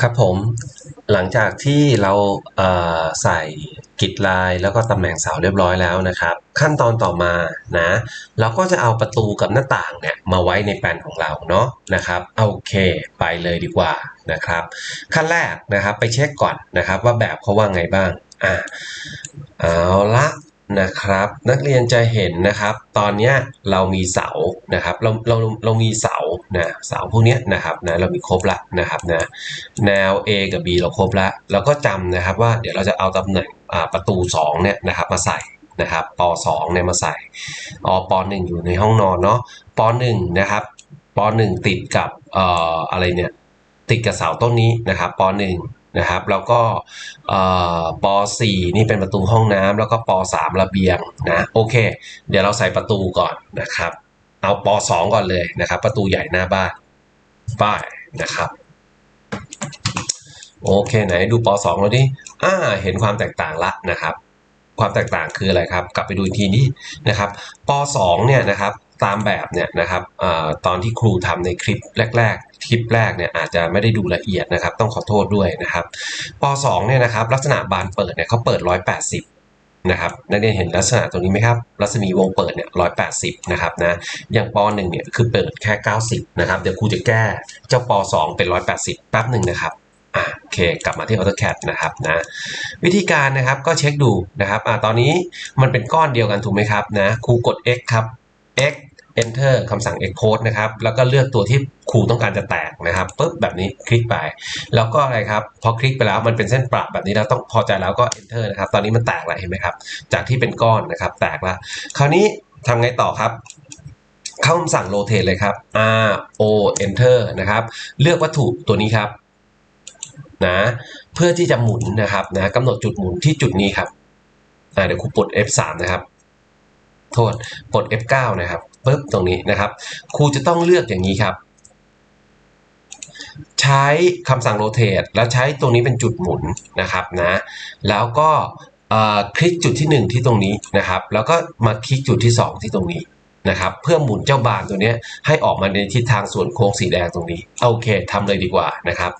ครับผม หลังจากที่เราเอ่อใส่กิจลายแล้วก็ตำแหน่งเสาเรียบร้อยแล้วนะครับ ขั้นตอนต่อมานะ เราก็จะเอาประตูกับหน้าต่างเนี่ยมาไว้ในแปลนของเราเนาะนะครับโอเคไปเลยดีกว่านะครับ ขั้นแรกนะครับไปเช็คก่อนนะครับว่าแบบเขาว่าไงบ้างอะเอาละ นะครับ นักเรียนจะเห็นนะครับ ตอนนี้เรามีเสานะครับ เราเราเรามีเสานะเสาพวกนี้นะครับนะเรามีครบละนะครับนะแนว A กับ B เราครบแล้วเราก็จำนะครับว่าเดี๋ยวเราจะเอาตำแหน่งประตู2เนี่ยนะครับมาใส่นะครับป 2 เนี่ยมาใส่ออป1 อยู่ในห้องนอนเนาะป 1 นะครับป 1 ติดกับเอ่ออะไรเนี่ยติดกับเสาต้นนี้นะครับป 1 นะครับ แล้วก็เอ่อป4 นี่เป็นประตูห้องน้ำแล้วก็ป 3 ระเบียงนะโอเค เดี๋ยวเราใส่ประตูก่อนนะครับ เอาป 2 ก่อนเลยนะครับ ประตูใหญ่หน้าบ้านป้ายนะครับโอเคไหนดูป .2 แล้วดิอ่าเห็นความแตกต่างละนะครับ ความแตกต่างคืออะไรครับ กลับไปดูทีนี้นะครับป .2 เนี่ยนะครับตามแบบเนี่ยนะครับอตอนที่ครูทำในคลิปแรก คลิปแรกเนี่ยอาจจะไม่ได้ดูละเอียดนะครับ ต้องขอโทษด้วยนะครับป .2 เนี่ยนะครับ ลักษณะบานเปิดเนี่ยเขาเปิด 180นะครับนักเรียนเห็นลักษณะตรงนี้ไหมครับ รัศมีวงเปิดเนี่ย180นะครับนะ อย่างป .1 เนี่ยคือเปิดแค่90นะครับ เดี๋ยวครูจะแก้เจ้าป .2 เป็น180แป๊บหนึ่งนะครับ อะโอเค กลับมาที่ AutoCAD นะครับนะ วิธีการนะครับก็เช็คดูนะครับ อะตอนนี้มันเป็นก้อนเดียวกันถูกไหมครับนะ ครูกด x ครับ x enter คำสั่ง export นะครับ แล้วก็เลือกตัวที่ครูต้องการจะแตกนะครับปุ๊บแบบนี้คลิกไป แล้วก็อะไรครับ พอคลิกไปแล้วมันเป็นเส้นประแบบนี้แล้วต้องพอใจแล้วก็ enter นะครับ ตอนนี้มันแตกแล้วเห็นไหมครับ จากที่เป็นก้อนนะครับ แตกแล้วคราวนี้ทำไงต่อครับเข้าคำสั่ง rotate เลยครับ r o enter นะครับ เลือกวัตถุตัวนี้ครับนะเพื่อที่จะหมุนนะครับนะกำหนดจุดหมุนที่จุดนี้ครับเดี๋ยวครูปลด F3 นะครับ โทษปลด F9 นะครับ ปึ๊บตรงนี้นะครับ ครูจะต้องเลือกอย่างนี้ครับ ใช้คำสั่ง rotate แล้วใช้ตรงนี้เป็นจุดหมุนนะครับนะแล้วก็คลิกจุดที่ 1 ที่ตรงนี้นะครับ แล้วก็มาคลิกจุดที่ 2 ที่ตรงนี้ นะครับเพื่อหมุนเจ้าบานตัวนี้ให้ออกมาในทิศทางส่วนโค้งสีแดงตรงนี้โอเคทำเลยดีกว่านะครับ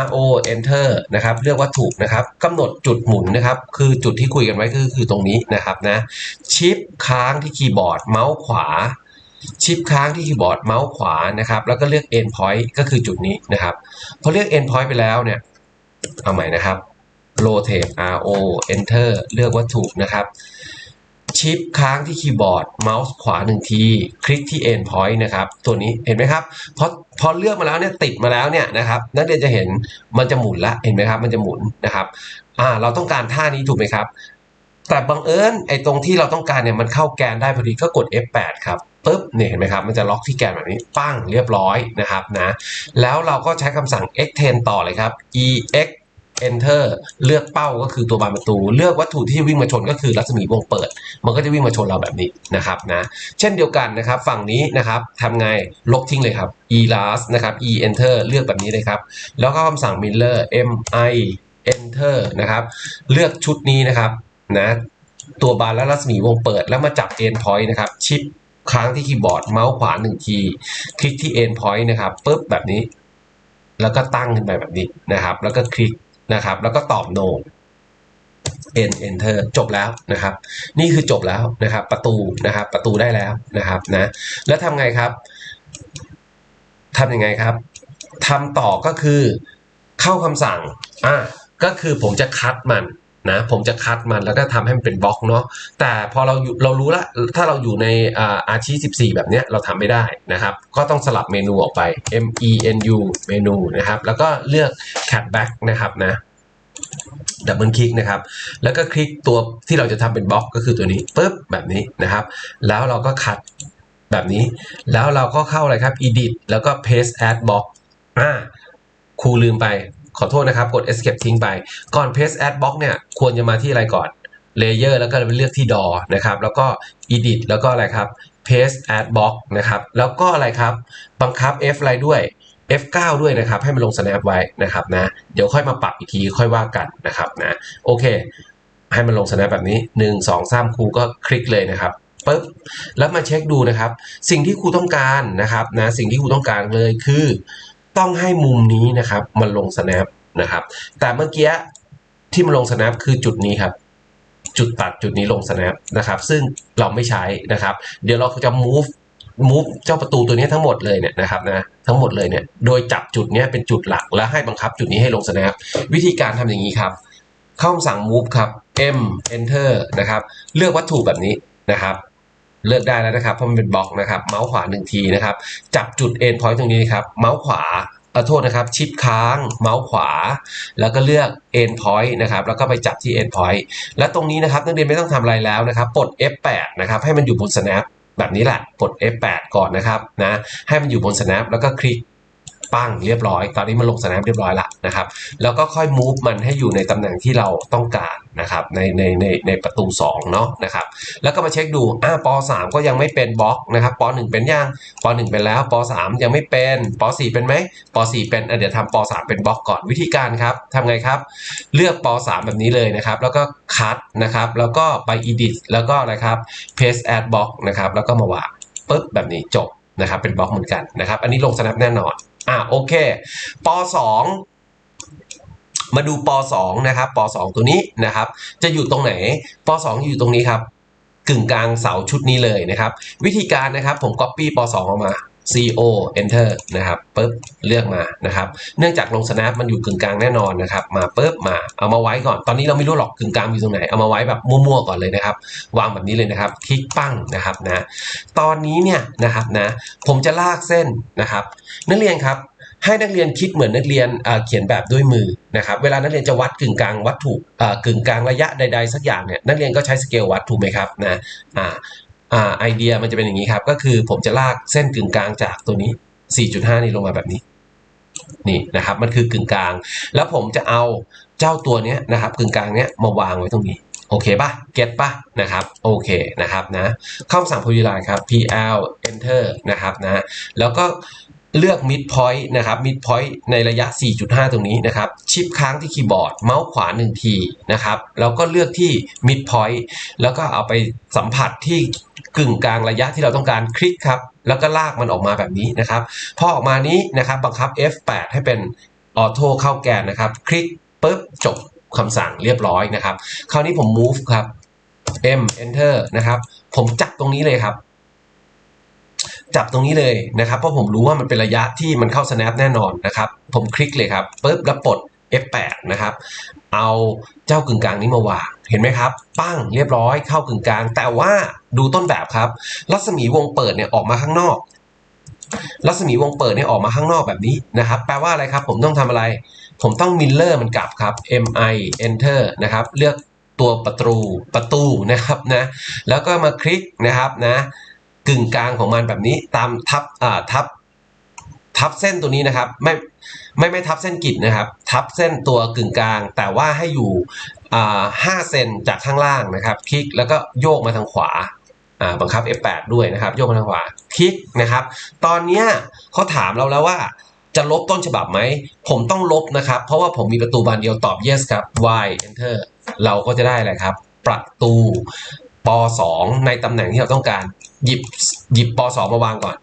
R O Enter นะครับเลือกวัตถุนะครับกำหนดจุดหมุนนะครับ คือจุดที่คุยกันไว้ก็คือตรงนี้นะครับนะชิปค้างที่คีย์บอร์ดเมาส์ขวาชิปค้างที่คีย์บอร์ดเมาส์ขวานะครับ แล้วก็เลือก end point ก็คือจุดนี้นะครับพอเลือก end point ไปแล้วเนี่ย เอาใหม่นะครับ rotate R O enter เลือกวัตถุนะครับ ชิปค้างที่คีย์บอร์ด เมาส์ขวาหนึ่งที คลิกที่ end point นะครับ ตัวนี้เห็นไหมครับพอพอเลือกมาแล้วเนี่ยติดมาแล้วเนี่ยนะครับนักเรียนจะเห็นมันจะหมุนละเห็นไหมครับ มันจะหมุนนะครับอ่าเราต้องการท่านี้ถูกไหมครับ แต่บังเอิญไอ้ตรงที่เราต้องการเนี่ยมันเข้าแกนได้พอดีก็กด F8 ครับปุ๊บเนี่ยเห็นไหมครับมันจะล็อกที่แกนแบบนี้ปั้งเรียบร้อยนะครับนะแล้วเราก็ใช้คำสั่ง extend ต่อเลยครับ ex enter เลือกเป้าก็คือตัวบานประตู เลือกวัตถุที่วิ่งมาชนก็คือรัศมีวงเปิด มันก็จะวิ่งมาชนเราแบบนี้นะครับนะเช่นเดียวกันนะครับ ฝั่งนี้นะครับทำไงลบทิ้งเลยครับ e last นะครับ e enter เลือกแบบนี้เลยครับ แล้วก็คำสั่ง miller m i enter นะครับ เลือกชุดนี้นะครับนะตัวบานและรัศมีวงเปิด แล้วมาจับ end point นะครับชิปค้างที่คีย์บอร์ดเมาส์ขวาหนึ่งที คลิกที่ end point นะครับปุ๊บแบบนี้ แล้วก็ตั้งขึ้นไปแบบนี้นะครับ แล้วก็คลิก นะครับ แล้วก็ตอบ no end enter จบแล้วนะครับ นี่คือจบแล้วนะครับ ประตูนะครับ ประตูได้แล้วนะครับนะ แล้วทำไงครับทำยังไงครับทำต่อก็คือเข้าคำสั่งอ่าก็คือผมจะคัดมันนะผมจะคัดมันแล้วก็ทำให้มันเป็นบล็อกเนาะแต่พอเราอยู่เรารู้ละถ้าเราอยู่ในอ่าอาชี14 แบบเนี้ยเราทำไม่ได้นะครับ ก็ต้องสลับเมนูออกไป M E N U เมนูนะครับ แล้วก็เลือก cat back นะครับนะ ดับเบิลคลิกนะครับ แล้วก็คลิกตัวที่เราจะทำเป็นบล็อกก็คือตัวนี้ปุ๊บแบบนี้นะครับ แล้วเราก็คัดแบบนี้ แล้วเราก็เข้าอะไรครับ edit แล้วก็ paste add box อ่าครูลืมไปขอโทษนะครับ กด escape ทิ้งไป ก่อน paste add box เนี่ย ควรจะมาที่อะไรก่อน layer แล้วก็ไปเลือกที่ door นะครับ แล้วก็ edit แล้วก็อะไรครับ paste add box นะครับ แล้วก็อะไรครับ บังคับ F อะไรด้วย F9 ด้วยนะครับให้มันลง snap ไว้นะครับนะเดี๋ยวค่อยมาปรับอีกทีค่อยว่ากันนะครับนะโอเค ให้มันลง snap แบบนี้ 1 2 3ครูก็คลิกเลยนะครับปึ๊บแล้วมาเช็คดูนะครับ สิ่งที่ครูต้องการนะครับนะสิ่งที่ครูต้องการเลยคือ ต้องให้มุมนี้นะครับ มันลง snap นะครับ แต่เมื่อกี้ที่มันลง snap คือจุดนี้ครับจุดตัดจุดนี้ลง snap นะครับ ซึ่งเราไม่ใช้นะครับ เดี๋ยวเราจะ move move เจ้าประตูตัวนี้ทั้งหมดเลยเนี่ยนะครับนะทั้งหมดเลยเนี่ยโดยจับจุดเนี้ยเป็นจุดหลักแล้วให้บังคับจุดนี้ให้ลง snap วิธีการทำอย่างนี้ครับ เข้าคำสั่ง move ครับ m enter นะครับ เลือกวัตถุแบบนี้นะครับ เลือกได้แล้วนะครับเพราะมันเป็นบล็อกนะครับ เมาส์ขวาหนึ่งทีนะครับ จับจุด end point ตรงนี้ครับ เมาส์ขวาเออโทษนะครับชิปค้างเมาส์ขวา แล้วก็เลือก end point นะครับแล้วก็ไปจับที่ end point และตรงนี้นะครับนักเรียนไม่ต้องทำอะไรแล้วนะครับปลด F8 นะครับให้มันอยู่บน snap แบบนี้แหละกด F8 ก่อนนะครับนะให้มันอยู่บน snap แล้วก็คลิก ปั้งเรียบร้อย ตอนนี้มันลง snap เรียบร้อยละนะครับ แล้วก็ค่อย move มันให้อยู่ในตำแหน่งที่เราต้องการนะครับในในในในประตู2เนาะนะครับ แล้วก็มาเช็คดูอ่าป .3 ก็ยังไม่เป็นบล็อกนะครับป .1 เป็นยังป .1 เป็นแล้วป .3 ยังไม่เป็นป .4 เป็นไหมป .4 เป็นเดี๋ยวทำป .3 เป็นบล็อกก่อนวิธีการครับทำไงครับ เลือกป .3 แบบนี้เลยนะครับ แล้วก็คัดนะครับ แล้วก็ไป edit แล้วก็อะไรครับ paste add block นะครับ แล้วก็มาวางปึ๊บแบบนี้จบนะครับเป็นบล็อกเหมือนกันนะครับ อันนี้ลง snap แน่นอน อ่าโอเคป .2 มาดูป .2 นะครับป .2 ตัวนี้นะครับ จะอยู่ตรงไหนป .2 อยู่ตรงนี้ครับกึ่งกลางเสาชุดนี้เลยนะครับ วิธีการนะครับผม copy ป .2 ออกมา CO enter นะครับปุ๊บเลือกมานะครับ เนื่องจากลง snap มันอยู่กึ่งกลางแน่นอนนะครับ มาปุ๊บมาเอามาไว้ก่อน ตอนนี้เราไม่รู้หรอกกึ่งกลางอยู่ตรงไหน เอามาไว้แบบมั่วๆก่อนเลยนะครับ วางแบบนี้เลยนะครับ คลิกปั้งนะครับนะ ตอนนี้เนี่ยนะครับนะ ผมจะลากเส้นนะครับ นักเรียนครับให้นักเรียนคิดเหมือนนักเรียนเขียนแบบด้วยมือนะครับ เวลานักเรียนจะวัดกึ่งกลางวัตถุกึ่งกลางระยะใดๆสักอย่างเนี่ยนักเรียนก็ใช้สเกลวัดถูกไหมครับนะ อ่าไอเดียมันจะเป็นอย่างนี้ครับ ก็คือผมจะลากเส้นกึ่งกลางจากตัวนี้ 4.5 นี่ลงมาแบบนี้ นี่นะครับ มันคือกึ่งกลาง แล้วผมจะเอาเจ้าตัวเนี้ยนะครับ กึ่งกลางเนี้ยมาวางไว้ตรงนี้ โอเคป่ะเก็ตป่ะนะครับ โอเคนะครับนะเข้าคำสั่ง polyline ครับ pl enter นะครับนะ แล้วก็เลือก mid point นะครับ mid point ในระยะ 4.5 ตรงนี้นะครับ ชิปค้างที่คีย์บอร์ด เมาส์ขวา 1 ทีนะครับ แล้วก็เลือกที่ mid point แล้วก็เอาไปสัมผัสที่ กึ่งกลางระยะที่เราต้องการคลิกครับ แล้วก็ลากมันออกมาแบบนี้นะครับ พอออกมานี้นะครับบังคับ F8 ให้เป็นออโต้เข้าแกนนะครับ คลิกปุ๊บจบคำสั่งเรียบร้อยนะครับ คราวนี้ผม move ครับ M enter นะครับ ผมจับตรงนี้เลยครับ จับตรงนี้เลยนะครับ เพราะผมรู้ว่ามันเป็นระยะที่มันเข้า snap แน่นอนนะครับ ผมคลิกเลยครับปุ๊บแล้วปลด F8 นะครับ เอาเจ้ากึ่งกลางนี้มาวางเห็นไหมครับ ปั้งเรียบร้อยเข้ากึ่งกลาง แต่ว่าดูต้นแบบครับ รัศมีวงเปิดเนี่ยออกมาข้างนอก รัศมีวงเปิดเนี่ยออกมาข้างนอกแบบนี้นะครับ แปลว่าอะไรครับ ผมต้องทำอะไร ผมต้องมิลเลอร์มันกลับครับ mi enter นะครับ เลือกตัวประตูประตูนะครับนะ แล้วก็มาคลิกนะครับนะ กึ่งกลางของมันแบบนี้ตามทับอ่าทับทับเส้นตัวนี้นะครับ ไม่ ไม่ไม่ทับเส้นกิจนะครับ ทับเส้นตัวกึ่งกลาง แต่ว่าให้อยู่อ่าห้าเซนจากข้างล่างนะครับ คลิกแล้วก็โยกมาทางขวาบังคับ F8 ด้วยนะครับ โยกมาทางขวา คลิกนะครับ ตอนเนี้ยเขาถามเราแล้วว่าจะลบต้นฉบับไหม ผมต้องลบนะครับ เพราะว่าผมมีประตูบานเดียวตอบ yes ครับ y enter เราก็จะได้อะไรครับ ประตูป .2 ในตำแหน่งที่เราต้องการ หยิบหยิบป .2 มาวางก่อน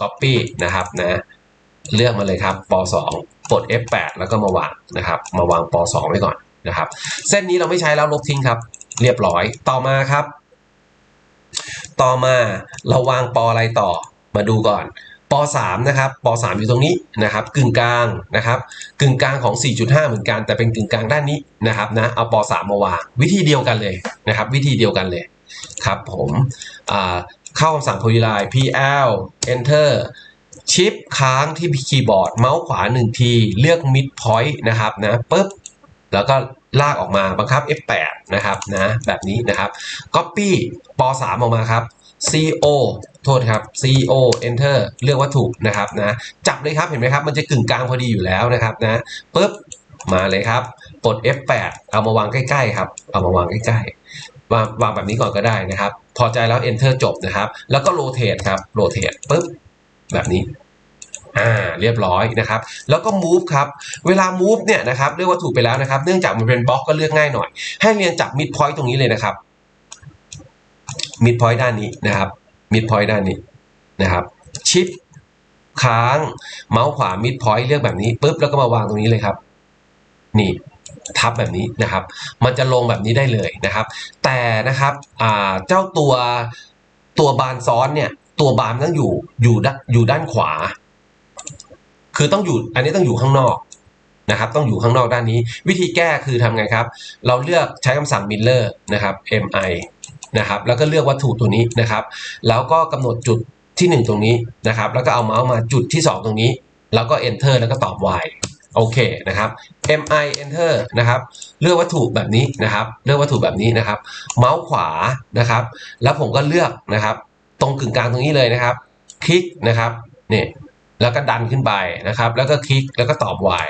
copy นะครับนะ เลือกมาเลยครับป .2 กด F8 แล้วก็มาวางนะครับ มาวางป .2 ไว้ก่อนนะครับ เส้นนี้เราไม่ใช้แล้วลบทิ้งครับ เรียบร้อยต่อมาครับ ต่อมาเราวางปอะไรต่อมาดูก่อนป .3 นะครับป .3 อยู่ตรงนี้นะครับ กึ่งกลางนะครับกึ่งกลางของ 4.5 เหมือนกันแต่เป็นกึ่งกลางด้านนี้นะครับนะเอาป .3 มาวางวิธีเดียวกันเลยนะครับ วิธีเดียวกันเลยครับผมเข้าคำสั่ง polyline pl enter ชิปค้างที่คีย์บอร์ด เมาส์ขวา1ทีเลือก mid point นะครับนะปุ๊บแล้วก็ลากออกมาบังคับ F8 นะครับนะแบบนี้นะครับ Copy ป .3 ออกมาครับ CO โทษครับ CO Enter เลือกวัตถุนะครับนะจับเลยครับเห็นไหมครับ มันจะกึ่งกลางพอดีอยู่แล้วนะครับนะปุ๊บมาเลยครับปด F8 เอามาวางใกล้ๆครับ เอามาวางใกล้ๆวางวางแบบนี้ก่อนก็ได้นะครับ พอใจแล้ว Enter จบนะครับ แล้วก็ Rotate ครับ Rotate ปุ๊บ แบบนี้อ่าเรียบร้อยนะครับ แล้วก็ move ครับ เวลา move เนี่ยนะครับเลือกวัตถุไปแล้วนะครับ เนื่องจากมันเป็นบล็อกก็เลือกง่ายหน่อย ให้เรียนจับ mid point ตรงนี้เลยนะครับ mid point ด้านนี้นะครับ mid point ด้านนี้นะครับ ชิปค้างเมาส์ขวา mid point เลือกแบบนี้ปุ๊บแล้วก็มาวางตรงนี้เลยครับ นี่ทับแบบนี้นะครับ มันจะลงแบบนี้ได้เลยนะครับ แต่นะครับอ่าเจ้าตัวตัวบานซ้อนเนี่ย ตัวบานต้องอยู่อยู่ด้านอยู่ด้านขวา คือต้องอยู่อันนี้ต้องอยู่ข้างนอกนะครับ ต้องอยู่ข้างนอกด้านนี้ วิธีแก้คือทำไงครับ เราเลือกใช้คำสั่ง miller นะครับ mi นะครับ แล้วก็เลือกวัตถุตัวนี้นะครับ แล้วก็กำหนดจุดที่ 1 ตรงนี้นะครับ แล้วก็เอาเมาส์มาจุดที่ 2 ตรงนี้ แล้วก็ enter แล้วก็ตอบ y โอเคนะครับ mi enter นะครับ เลือกวัตถุแบบนี้นะครับ เลือกวัตถุแบบนี้นะครับ เมาส์ขวานะครับ แล้วผมก็เลือกนะครับ ตรงกึ่งกลางตรงนี้เลยนะครับ คลิกนะครับเนี่ยแล้วก็ดันขึ้นไปนะครับ แล้วก็คลิกแล้วก็ตอบ y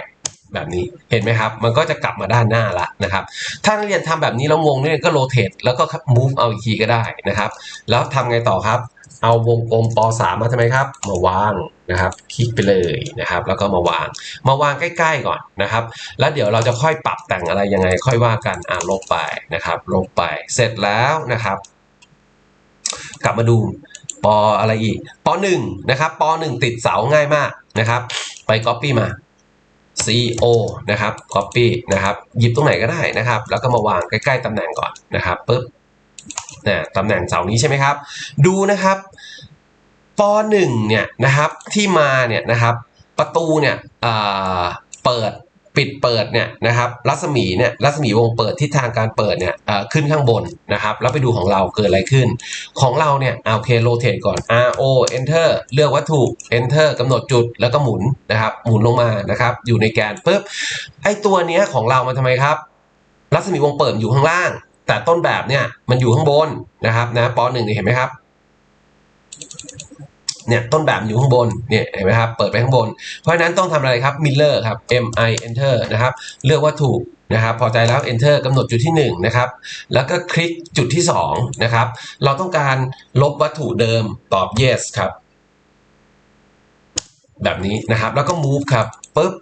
แบบนี้เห็นไหมครับ มันก็จะกลับมาด้านหน้าละนะครับ ถ้านักเรียนทำแบบนี้แล้วงงเนี่ยก็โรเตทแล้วก็ move เอาอีกทีก็ได้นะครับ แล้วทำไงต่อครับ เอาวงกลมป .3 มาทำไมครับ มาวางนะครับ คลิกไปเลยนะครับ แล้วก็มาวาง มาวางใกล้ ๆก่อนนะครับ แล้วเดี๋ยวเราจะค่อยปรับแต่งอะไรยังไงค่อยว่ากันอ่าลบไปนะครับ ลบไป เสร็จแล้วนะครับ กลับมาดูปออะไรอีกปหนึ่งนะครับปหนึ่งติดเสาง่ายมากนะครับ ไป copy มา CO นะครับ copy นะครับ หยิบตรงไหนก็ได้นะครับ แล้วก็มาวางใกล้ ๆตำแหน่งก่อนนะครับปุ๊บนะตำแหน่งเสานี้ใช่ไหมครับ ดูนะครับปหนึ่งเนี่ยนะครับที่มาเนี่ยนะครับ ประตูเนี่ยอ่าเปิด ปิดเปิดเนี่ยนะครับรัศมีเนี่ยรัศมีวงเปิดทิศทางการเปิดเนี่ยขึ้นข้างบนนะครับแล้วไปดูของเราเกิดอะไรขึ้น ของเราเนี่ยโอเคโรเทตก่อน R O Enter เลือกวัตถุ Enter กำหนดจุดแล้วก็หมุนนะครับหมุนลงมานะครับอยู่ในแกนปุ๊บไอตัวเนี้ยของเรามันทำไมครับ รัศมีวงเปิดอยู่ข้างล่าง แต่ต้นแบบเนี่ยมันอยู่ข้างบนนะครับนะปหนึ่งเห็นไหมครับ เนี่ยต้นแบบอยู่ข้างบนเนี่ยเห็นไหมครับเปิดไปข้างบน เพราะฉะนั้นต้องทำอะไรครับ Miller ครับ M I Enter นะครับเลือกวัตถุนะครับพอใจแล้ว Enter กำหนดจุดที่ 1 นะครับ แล้วก็คลิกจุดที่ 2 นะครับ เราต้องการลบวัตถุเดิมตอบ yes ครับ แบบนี้นะครับ แล้วก็ move ครับปุ๊บ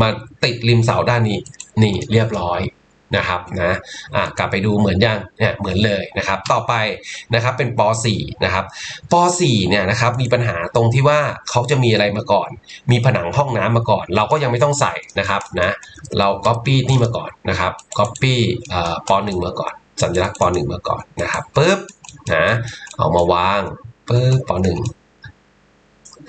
มาติดริมเสาด้านนี้ นี่เรียบร้อย นะครับนะะกลับไปดูเหมือนยังเนี่ยเหมือนเลยนะครับ ต่อไปนะครับเป็นป .4 นะครับป .4 เนี่ยนะครับมีปัญหาตรงที่ว่าเขาจะมีอะไรมาก่อน มีผนังห้องน้ำมาก่อน เราก็ยังไม่ต้องใส่นะครับนะเรา copy นี่มาก่อนนะครับ copy ป .1 มาก่อน สัญลักษณ์ป .1 มาก่อนนะครับปุ๊บนะเอามาวางปุ๊บป .1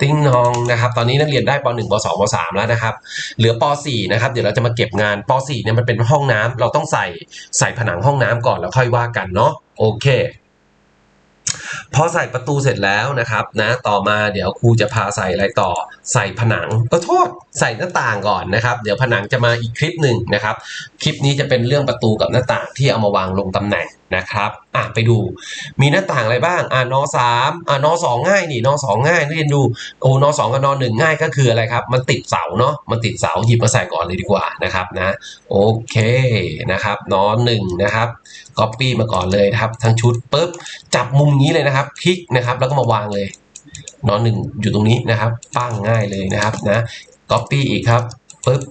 ติ้งนองนะครับ ตอนนี้นักเรียนได้ป .1 ป .2 ป .3 แล้วนะครับ เหลือป .4 นะครับ เดี๋ยวเราจะมาเก็บงานป .4 เนี่ยมันเป็นห้องน้ำเราต้องใส่ใส่ผนังห้องน้ำก่อนแล้วค่อยว่ากันเนาะโอเคพอใส่ประตูเสร็จแล้วนะครับนะต่อมาเดี๋ยวครูจะพาใส่อะไรต่อใส่ผนังก็โทษใส่หน้าต่างก่อนนะครับ เดี๋ยวผนังจะมาอีกคลิปหนึ่งนะครับ คลิปนี้จะเป็นเรื่องประตูกับหน้าต่างที่เอามาวางลงตำแหน่ง นะครับอะไปดู มีหน้าต่างอะไรบ้างอ่านสามอ่านสองง่ายนี่นสองง่ายนักเรียนดูโอ้นสองกับนหนึ่งง่ายก็คืออะไรครับ มันติดเสาเนาะมันติดเสาหยิบมาใส่ก่อนเลยดีกว่านะครับนะโอเคนะครับนหนึ่งนะครับ copy มาก่อนเลยนะครับ ทั้งชุดปุ๊บจับมุมนี้เลยนะครับคลิกนะครับ แล้วก็มาวางเลยนอนหนึ่งอยู่ตรงนี้นะครับปั้งง่ายเลยนะครับนะ copy อีกครับปุ๊บ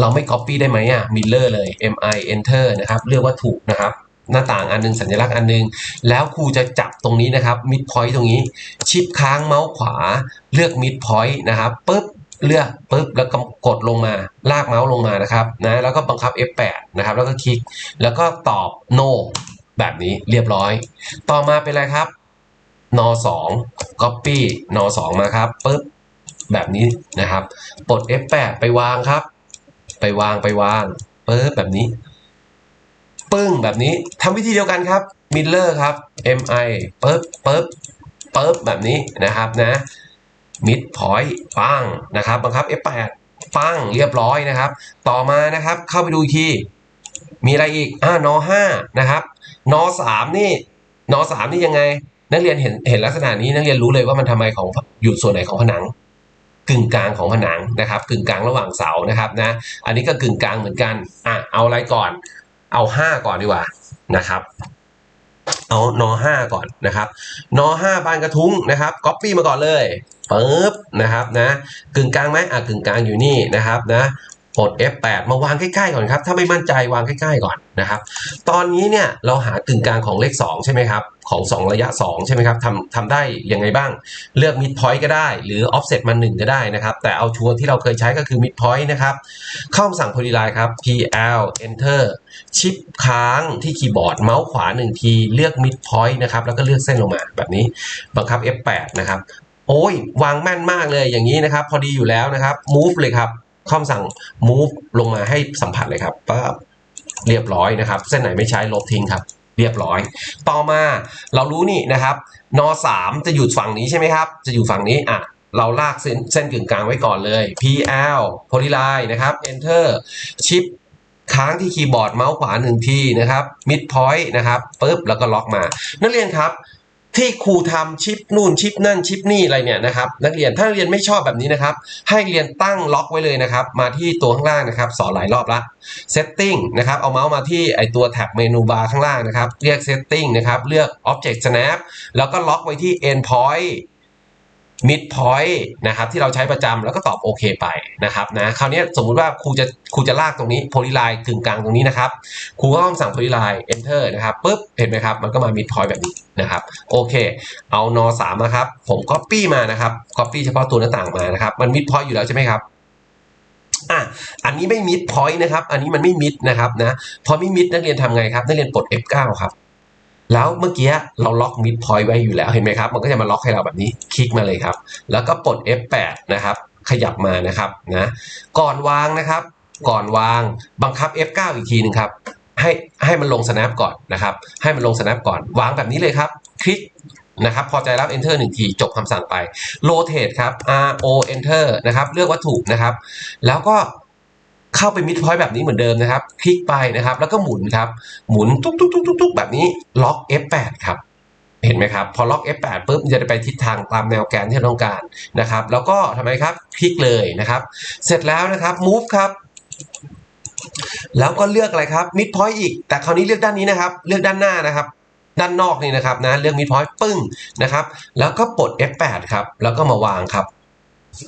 เราไม่ copy ได้ไหมอะ Miller เลย mi enter นะครับเลือกวัตถุนะครับ หน้าต่างอันหนึงสัญลักษณ์อันหนึง แล้วครูจะจับตรงนี้นะครับ mid point ตรงนี้ ชิปค้างเมาส์ขวาเลือก mid point นะครับปุ๊บเลือกปุ๊บแล้วก็กดลงมาลากเมาส์ลงมานะครับนะแล้วก็บังคับ F8 นะครับ แล้วก็คลิกแล้วก็ตอบ no แบบนี้เรียบร้อย ต่อมาเป็นอะไรครับน2 copy น2มาครับปุ๊บแบบนี้นะครับปลด F8 ไปวางครับ ไปวางไปวางปุ๊บแบบนี้ ปึ้งแบบนี้ทำวิธีเดียวกันครับ Miller ครับ MI ปึ๊บปึ๊บปึ๊บแบบนี้นะครับนะ mid point ปังนะครับบังคับ F8 ปังเรียบร้อยนะครับ ต่อมานะครับเข้าไปดูทีมีอะไรอีกอ่าน5นะครับน3นี่น3นี่ยังไง นักเรียนเห็นเห็นลักษณะนี้นักเรียนรู้เลยว่ามันทำไมของอยู่ส่วนไหนของผนัง กึ่งกลางของผนังนะครับ กึ่งกลางระหว่างเสานะครับนะอันนี้ก็กึ่งกลางเหมือนกันอะเอาอะไรก่อน เอาห้าก่อนดีกว่านะครับเอานห้าก่อนนะครับนห้าบานกระทุ้งนะครับก๊อปปี้มาก่อนเลยปึ๊บนะครับนะกึ่งกลางไหมอะกึ่งกลางอยู่นี่นะครับนะกด F8 มาวางใกล้ๆก่อนครับ ถ้าไม่มั่นใจวางใกล้ๆก่อนนะครับ ตอนนี้เนี่ยเราหากึ่งกลางของเลข 2 ใช่ไหมครับ ของ 2 ระยะ 2 ใช่ไหมครับทำทำได้ยังไงบ้าง เลือก mid point ก็ได้ หรือ offset มา1ก็ได้นะครับ แต่เอาชัวร์ที่เราเคยใช้ก็คือ mid point นะครับ เข้าคำสั่ง polyline ครับ pl enter ชิปค้างที่คีย์บอร์ดเมาส์ขวา1ทีเลือก mid point นะครับ แล้วก็เลือกเส้นลงมาแบบนี้บังคับ F8 นะครับโอ้ยวางแม่นมากเลยอย่างนี้นะครับ พอดีอยู่แล้วนะครับ move เลยครับคำสั่ง move ลงมาให้สัมผัสเลยครับปั๊บเรียบร้อยนะครับ เส้นไหนไม่ใช้ลบทิ้งครับ เรียบร้อย ต่อมาเรารู้นี่นะครับน3จะอยู่ฝั่งนี้ใช่ไหมครับ จะอยู่ฝั่งนี้อะเราลากเส้นเส้นกึ่งกลางไว้ก่อนเลย PL polyline นะครับ enter ชิปค้างที่คีย์บอร์ดเมาส์ขวาหนึ่งทีนะครับ mid point นะครับปุ๊บแล้วก็ล็อกมา นักเรียนครับ ที่ครูทำชิปนู่นชิปนั่นชิปนี่อะไรเนี่ยนะครับ นักเรียนถ้าเรียนไม่ชอบแบบนี้นะครับ ให้เรียนตั้งล็อกไว้เลยนะครับ มาที่ตัวข้างล่างนะครับ สอนหลายรอบละเซตติ้งนะครับเอาเมาส์มาที่ไอตัวแท็บเมนูบาร์ข้างล่างนะครับเรียกเซตติ้งนะครับ เลือก object snap แล้วก็ล็อกไว้ที่ end point mid point นะครับที่เราใช้ประจำแล้วก็ตอบโอเคไปนะครับนะคราวนี้สมมุติว่าครูจะครูจะลากตรงนี้ polyline กึ่งกลางตรงนี้นะครับครูก็ต้องสั่ง polyline enter นะครับปุ๊บเห็นไหมครับมันก็มา mid point แบบนี้นะครับโอเค เอาน3นะครับผม copy มานะครับ copy เฉพาะตัวหน้าต่างมานะครับมัน mid point อยู่แล้วใช่ไหมครับอะอันนี้ไม่ mid point นะครับ อันนี้มันไม่ mid นะครับนะ พอไม่ mid นักเรียนทำไงครับ นักเรียนปลด F9 ครับ แล้วเมื่อกี้เราล็อก mid point ไว้อยู่แล้วเห็นไหมครับ มันก็จะมาล็อกให้เราแบบนี้คลิกมาเลยครับ แล้วก็ปลด F8 นะครับ ขยับมานะครับนะก่อนวางนะครับ ก่อนวางบังคับ F9 อีกทีหนึ่งครับให้ให้มันลง snap ก่อนนะครับ ให้มันลง snap ก่อน วางแบบนี้เลยครับ คลิกนะครับ พอใจรับ enter หนึ่งที จบคำสั่งไป rotate ครับ R O enter นะครับ เลือกวัตถุนะครับ แล้วก็ เข้าไป mid point แบบนี้เหมือนเดิมนะครับ คลิกไปนะครับ แล้วก็หมุนครับ หมุนตุ๊กตุ๊กตุ๊กตุ๊กตุ๊กแบบนี้ล็อก F8 ครับ เห็นไหมครับ พอล็อก F8 ปุ๊บมันจะไปทิศทางตามแนวแกนที่เราต้องการนะครับ แล้วก็ทำไมครับ คลิกเลยนะครับ เสร็จแล้วนะครับ move ครับแล้วก็เลือกอะไรครับ mid point อีก แต่คราวนี้เลือกด้านนี้นะครับ เลือกด้านหน้านะครับ ด้านนอกนี่นะครับนะเลือก mid point ปึ้งนะครับ แล้วก็ปลด F8 ครับ แล้วก็มาวางครับ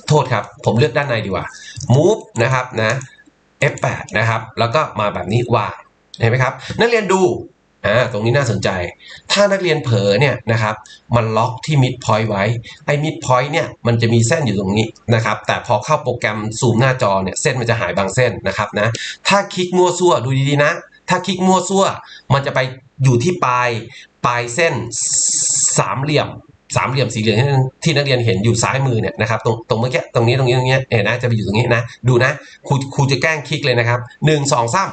โทษครับ ผมเลือกด้านในดีกว่า move นะครับนะ F8 นะครับ แล้วก็มาแบบนี้วาเห็นไหมครับ นักเรียนดูอ่าตรงนี้น่าสนใจ ถ้านักเรียนเผลอเนี่ยนะครับมันล็อกที่ mid point ไว้ ไอ้ mid point เนี่ยมันจะมีเส้นอยู่ตรงนี้นะครับ แต่พอเข้าโปรแกรมซูมหน้าจอเนี่ยเส้นมันจะหายบางเส้นนะครับนะ ถ้าคลิกมั่วซั่วดูดีๆนะ ถ้าคลิกมั่วซั่ว มันจะไปอยู่ที่ปลายปลายเส้นสามเหลี่ยม สามเหลี่ยมสี่เหลี่ยมที่ที่นักเรียนเห็นอยู่ซ้ายมือเนี่ยนะครับตรงตรงเมื่อกี้ตรงนี้ตรงนี้ตรงนี้เห็นนะจะไปอยู่ตรงนี้นะดูนะครูครูจะแกล้งคลิกเลยนะครับหนึ่งสองสาม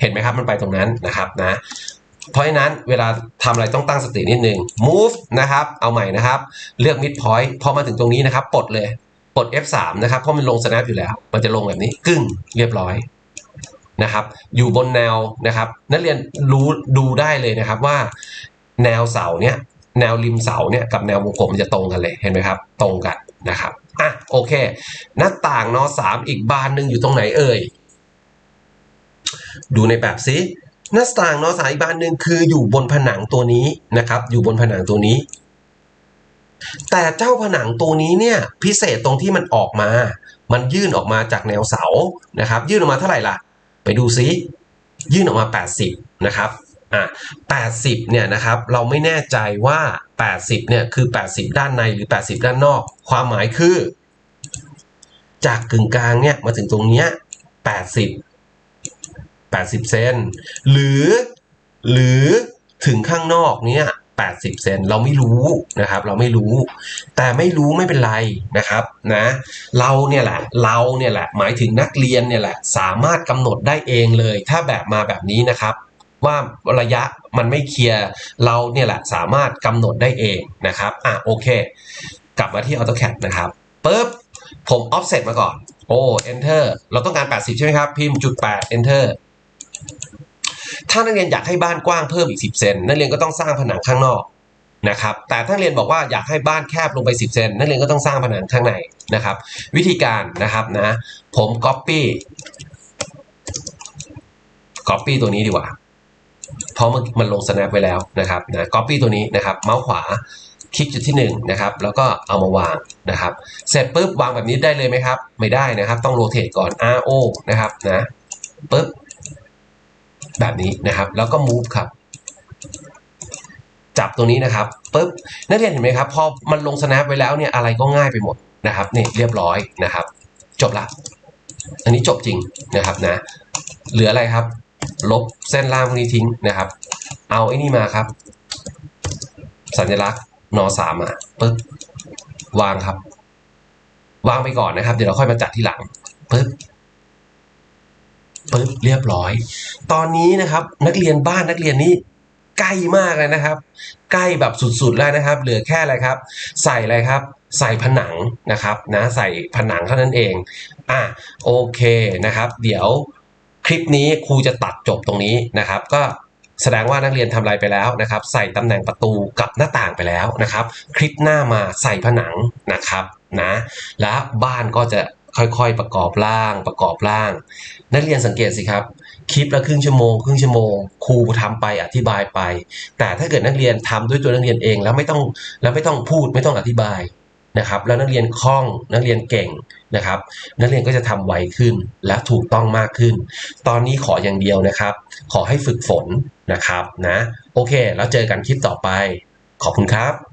เห็นไหมครับมันไปตรงนั้นนะครับนะเพราะฉะนั้นเวลาทำอะไรต้องตั้งสตินิดนึง move นะครับ เอาใหม่นะครับ เลือก mid point พอมาถึงตรงนี้นะครับปลดเลยปลด F3 นะครับเพราะมันลง snap อยู่แล้ว มันจะลงแบบนี้กึ้งเรียบร้อยนะครับ อยู่บนแนวนะครับ นักเรียนรู้ดูได้เลยนะครับว่า แนวเสาเนี่ย แนวริมเสาเนี่ยกับแนววงกลมมันจะตรงกันเลยเห็นไหมครับ ตรงกันนะครับอะโอเค หน้าต่างนอสามอีกบานหนึ่งอยู่ตรงไหนเอ่ยดูในแบบซิหน้าต่างนอสามอีกบานหนึ่งคืออยู่บนผนังตัวนี้นะครับ อยู่บนผนังตัวนี้ แต่เจ้าผนังตัวนี้เนี่ยพิเศษตรงที่มันออกมา มันยื่นออกมาจากแนวเสานะครับ ยื่นออกมาเท่าไหร่ล่ะ ไปดูซิยื่นออกมา 80 นะครับ อะ80เนี่ยนะครับเราไม่แน่ใจว่า 80เนี่ยคือ 80 ด้านในหรือ 80 ด้านนอก ความหมายคือ จากกึ่งกลางเนี่ยมาถึงตรงเนี้ย80 80 เซนหรือหรือถึงข้างนอกเนี่ย80 เซนเราไม่รู้นะครับ เราไม่รู้ แต่ไม่รู้ไม่เป็นไรนะครับนะเราเนี่ยแหละเราเนี่ยแหละหมายถึงนักเรียนเนี่ยแหละสามารถกำหนดได้เองเลย ถ้าแบบมาแบบนี้นะครับ ว่าระยะมันไม่เคลียร์เราเนี่ยแหละสามารถกำหนดได้เองนะครับอะโอเค กลับมาที่ AutoCAD นะครับปุ๊บผม offset มาก่อน โอ้ enter เราต้องการ 80 ใช่ไหมครับ พิมพ์จุด 8 enter ถ้านักเรียนอยากให้บ้านกว้างเพิ่มอีก 10 เซน นักเรียนก็ต้องสร้างผนังข้างนอกนะครับ แต่ถ้าเรียนบอกว่าอยากให้บ้านแคบลงไป 10 เซน นักเรียนก็ต้องสร้างผนังข้างในนะครับ วิธีการนะครับนะ ผม copy copy ตัวนี้ดีกว่า เพราะมันมันลง snap ไว้แล้วนะครับนะ copy ตัวนี้นะครับ เมาส์ขวาคลิกจุดที่1นะครับแล้วก็เอามาวางนะครับ เสร็จปุ๊บวางแบบนี้ได้เลยไหมครับ ไม่ได้นะครับ ต้อง rotate ก่อน RO นะครับนะปุ๊บแบบนี้นะครับ แล้วก็ move ครับ จับตรงนี้นะครับปุ๊บนักเรียนเห็นไหมครับพอมันลง snap ไว้แล้วเนี่ยอะไรก็ง่ายไปหมดนะครับนี่เรียบร้อยนะครับ จบละ อันนี้จบจริงนะครับนะเหลืออะไรครับ ลบเส้นล่างพวกนี้ทิ้งนะครับ เอาไอ้นี่มาครับ สัญลักษณ์นสามมาปึ๊บวางครับ วางไปก่อนนะครับ เดี๋ยวเราค่อยมาจัดที่หลังปึ๊บปึ๊บเรียบร้อย ตอนนี้นะครับ นักเรียนบ้านนักเรียนนี้ใกล้มากเลยนะครับ ใกล้แบบสุดๆแล้วนะครับ เหลือแค่อะไรครับ ใส่อะไรครับ ใส่ผนังนะครับ นะ ใส่ผนังเท่านั้นเอง อะโอเคนะครับ เดี๋ยว ลิปนี้ครูจะตัดจบตรงนี้นะครับ ก็แสดงว่านักเรียนทำอะไรไปแล้วนะครับ ใส่ตำแหน่งประตูกับหน้าต่างไปแล้วนะครับ คลิปหน้ามาใส่ผนังนะครับนะและบ้านก็จะค่อยๆประกอบร่างประกอบร่าง นักเรียนสังเกตสิครับ คลิปละครึ่งชั่วโมงครึ่งชั่วโมงครูทำไปอธิบายไป แต่ถ้าเกิดนักเรียนทำด้วยตัวนักเรียนเองแล้วไม่ต้องแล้วไม่ต้องพูดไม่ต้องอธิบาย นะครับแล้วนักเรียนคล่องนักเรียนเก่งนะครับ นักเรียนก็จะทำไวขึ้นและถูกต้องมากขึ้น ตอนนี้ขออย่างเดียวนะครับ ขอให้ฝึกฝนนะครับนะโอเค แล้วเจอกันคลิปต่อไป ขอบคุณครับ